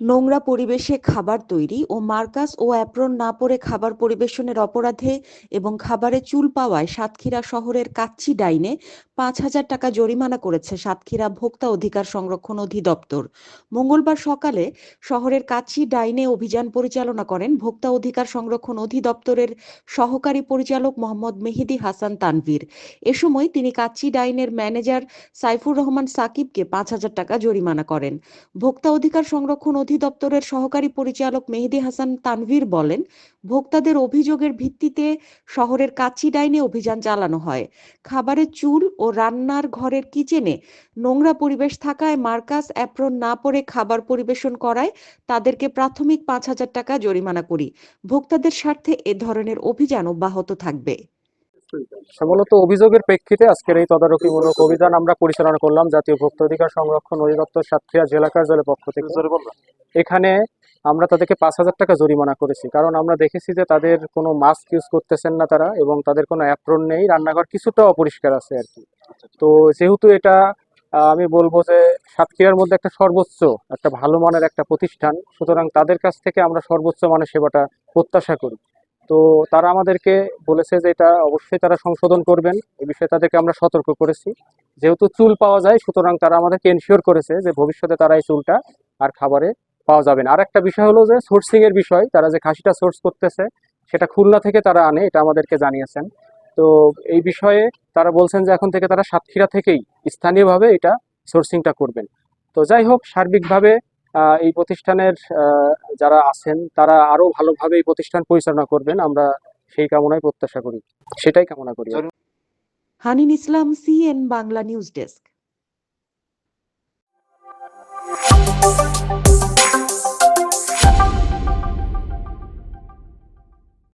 নোংরা পরিবেশে খাবার তৈরি ও মার্কাস ও অ্যাপ্রন না পরে খাবার পরিবেশনের অপরাধে এবং খাবারে চুল পাওয়ায় সাতক্ষীরা শহরের কাচ্চি ডাইনে পাঁচ হাজার টাকা জরিমানা করেছে সাতক্ষীরা ভোক্তা অধিকার সংরক্ষণ অধিদপ্তর। মঙ্গলবার সকালে শহরের কাচ্চি ডাইনে অভিযান পরিচালনা করেন ভোক্তা অধিকার সংরক্ষণ অধিদপ্তরের সহকারী পরিচালক মোহাম্মদ মেহেদি হাসান তানভীর। এ সময় তিনি কাচ্চি ডাইনের ম্যানেজার সাইফুর রহমান সাকিবকে পাঁচ হাজার টাকা জরিমানা করেন। ভোক্তা অধিকার সংরক্ষণ অধিদপ্তরের সহকারী পরিচালক মেহেদি হাসান তানভীর বলেন, ভোক্তাদের অভিযোগের ভিত্তিতে শহরের কাচ্চি ডাইনে অভিযান চালানো হয়। খাবারের চুল ও রান্নার ঘরের কিচেনে নোংরা পরিবেশ থাকায় মার্কাস অ্যাপ্রন না পরে খাবার পরিবেশন করায় তাদেরকে প্রাথমিক পাঁচ হাজার টাকা জরিমানা করি। ভোক্তাদের স্বার্থে এ ধরনের অভিযান অব্যাহত থাকবে। মূলত অভিযোগের প্রেক্ষিতে আজকের এই তদারকিমূলক অভিযান আমরা পরিচালনা করলাম জাতীয় ভোক্তা অধিকার সংরক্ষণ অধিদপ্তর সাতক্ষীরা জেলা কার্যালয়ের পক্ষ থেকে। এখানে আমরা তাদেরকে পাঁচ হাজার টাকা জরিমানা করেছি কারণ আমরা দেখেছি যে তাদের কোনো মাস্ক ইউজ করতেছেন না তারা এবং তাদের কোনো অ্যাপ্রন নেই রান্নাঘর কিছুটা অপরিষ্কার আছে আর কি। তো যেহেতু এটা আমি বলব যে সাতক্ষীরার মধ্যে একটা সর্বোচ্চ একটা ভালো মানের একটা প্রতিষ্ঠান সুতরাং তাদের কাছ থেকে আমরা সর্বোচ্চ মানের সেবাটা প্রত্যাশা করি। তো তারা আমাদেরকে বলেছে যে এটা অবশ্যই তারা সংশোধন করবেন। এ বিষয়ে তাদেরকে আমরা সতর্ক করেছি। যেহেতু চুল পাওয়া যায়, সুতরাং তারা আমাদেরকে এনশিওর করেছে যে ভবিষ্যতে তারা এই চুলটা আর খাবারে পাওয়া যাবে না। আর একটা বিষয় হলো যে সোর্সিং এর বিষয়, তারা যে খাসিটা সোর্স করতেছে, সেটা খুলনা থেকে তারা আনে, এটা আমাদেরকে জানিয়েছেন। তো এই বিষয়ে তারা বলছেন যে এখন থেকে তারা সাতক্ষীরা থেকেই স্থানীয়ভাবে এটা সোর্সিংটা করবেন। তো যাই হোক, সার্বিকভাবে এই প্রতিষ্ঠানের যারা আছেন, তারা আরও ভালোভাবে এই প্রতিষ্ঠান পরিচালনা করবেন। আমরা সেই কামনায় প্রত্যাশা করি। সেটাই কামনা করি। Hanin Islam, CN Bangla news desk.